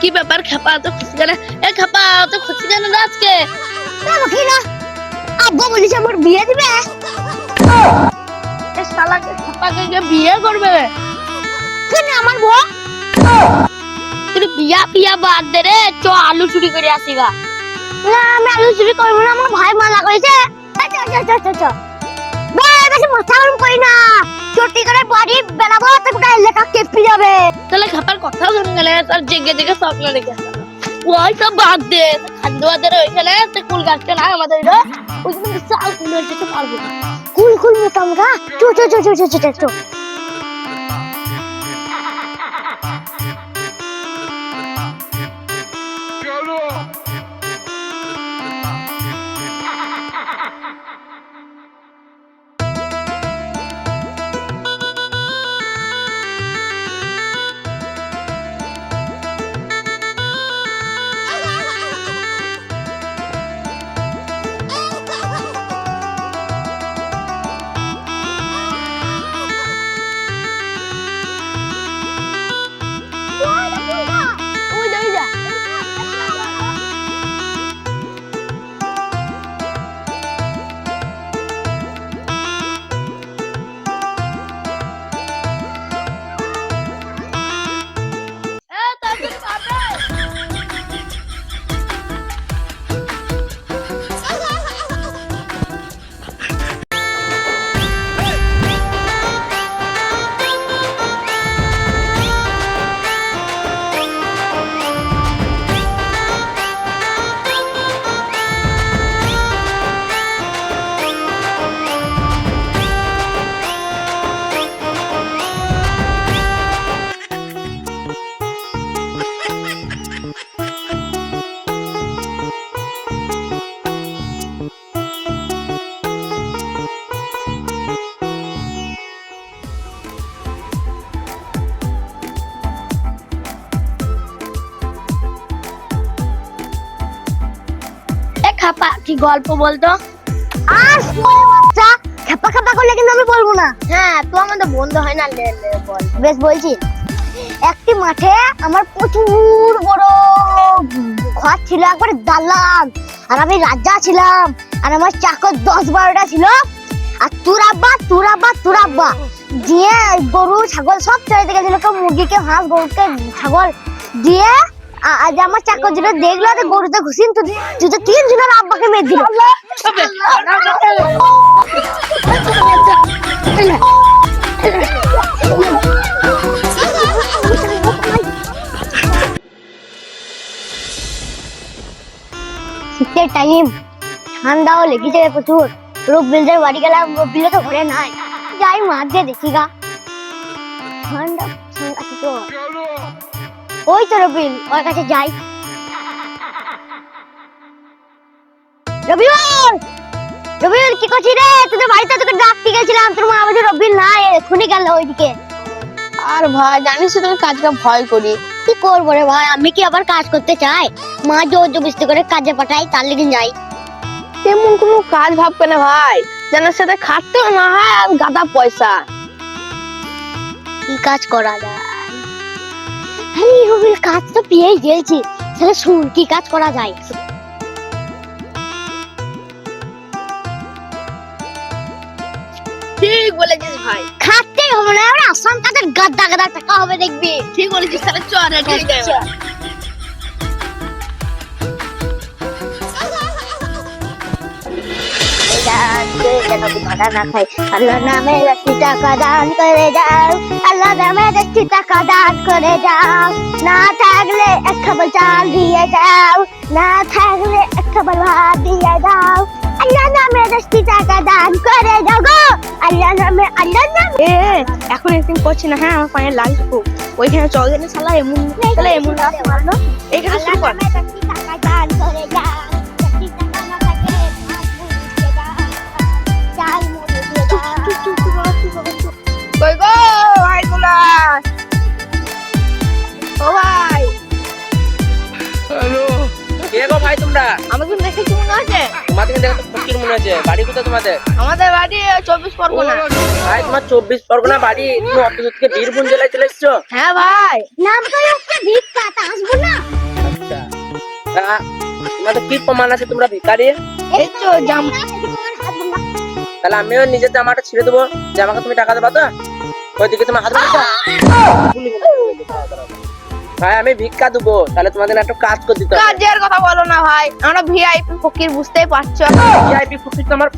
কি ব্যাপার খেপা তো খুশি কেন এ খেপা তো খুশি কেন আজকে? না। আব্বা বলিস আমার বিয়ে দিবে? এ শালাকে খেপাকে কে বিয়ে করবে? কেন আমার বউ? তুই বিয়া পিয়া বাদ দে রে চ আলু চুরি করে আসি গা। না আমি আলু চুরি করব না আমার ভাই মানা করেছে আচ্ছা আচ্ছা আচ্ছা আচ্ছা আচ্ছা ভাই বেশি মাথা গরম করি না। চটি করে বাড়ি বেড়াবো তো গোটা এলাকা কেঁপে যাবে? তাহলে খেপার কথা শুনে গেলে তার জেগে জেগে স্বপ্ন দেখে ওই সব বাদ দে খান্দুয়াদের ওইখানে কুল গাছটা না আমাদের এটা। ওইখানে বিশাল কুল হয়েছে পারব কুল কুল মতো আমরা চো চো চো চো চো চো। খাপা, কি গল্প বলতো? আর বাচ্চা, খাপা খাপা করলে কিন্তু আমি বলব না। হ্যাঁ তো আমাদের বন্ধ হয় না, লে বল। বেশ, বলছি। একটি মাঠে আমার প্রচুর বড় ঘর ছিল, একবারে দালান। আর আমি রাজা ছিলাম, আর আমার চাকর দশ বারোটা ছিল। আর তোর আব্বা তোর আব্বা তোর আব্বা। দিয়ে গরু, ছাগল সব চড়াইতে গেছিল কেউ মুরগিকে, হাঁস, গরুকে, ছাগল। দিয়ে আজ আমার চাকর যেটা দেখল যে গরুতে ঘুষিন তুই তুই তো তিন জনের আব্বাকে মেরে দিল। শীতের টাইম ঠান্ডাও লেগে যাবে প্রচুর। রবিলদের বাড়ি গেলাম রবিল তো ঘরে নাই। যাই মাঠ দিয়ে দেখি গা। ঠান্ডা ঠান্ডা কি তো। ওই তো রবিল ওর কাছে যাই। রবিউল রবিউল কি করছিস রে? তোদের বাড়িতে তোকে ডাকতে গেছিলাম তোর মা বলছে রবিউল নাই এক্ষুনি গেল ওইদিকে। আর ভাই জানিস তো আমি কাজকে ভয় করি। কি করব রে ভাই আমি কি আবার কাজ করতে চাই? মা জোর জবস্তি করে কাজে পাঠাই তার লেগে যাই। তেমন কোনো কাজ ভাববে না ভাই যেন সাথে খাটতেও না হয় আর গাদা পয়সা। কি কাজ করা যায়? আরে কাজ তো পেয়েই গেছি তাহলে শুন কি কাজ করা যায়? ঠিক বলেছিস ভাই। খাটতেই হবে না আসাম কাজের গাদ্দা গাদা টাকা হবে দেখবি। ঠিক বলেছিস তাহলে চল আল্লাহ নামে দশটি টাকা দান করে যাও। আল্লাহ নামে দশটি টাকা দান করে যাও। না থাকলে এক খাবার চাল দিয়ে যাও। না থাকলে এক খাবার ভাত দিয়ে দাও আল্লাহ নামে দশটি টাকা দান করে যাও গো। আল্লাহ নামে আল্লাহ নামে। এখন একদিন করছি না হ্যাঁ আমার পায়ে লাগছে খুব ওইখানে চল জানি শালা এমন শালা এমন মারলো এখানে শুরু কর। আমাকে দেখেছি মনে আছে? তোমাদের দেখে তো ফকির মনে হচ্ছে বাড়ি কোথায় তোমাদের? আমাদের বাড়ি চব্বিশ পরগনা। ভাই তোমার চব্বিশ পরগনা বাড়ি? তুমি অত দূর থেকে বীরভূম জেলায় চলে এসছো? হ্যাঁ ভাই। নাম তো একটা ভিক্ষা তা আসব না? আচ্ছা। তোমাদের কি প্রমাণ আছে তোমরা ভিকারি এই তো জাম তাহলে আমিও নিজের জামাটা ছিঁড়ে দেবো। যে আমাকে তুমি টাকা দেবা তো? ওইদিকে তোমার হাত ভাই আমি ভিক্ষা দেবো। তাহলে তোমাদের একটা কাজ করে দিতে কাজের কথা বলো না ভাই। আমরা ভিআইপি ফকির বুঝতেই পারছ? ভিআইপি ফুটি তোমার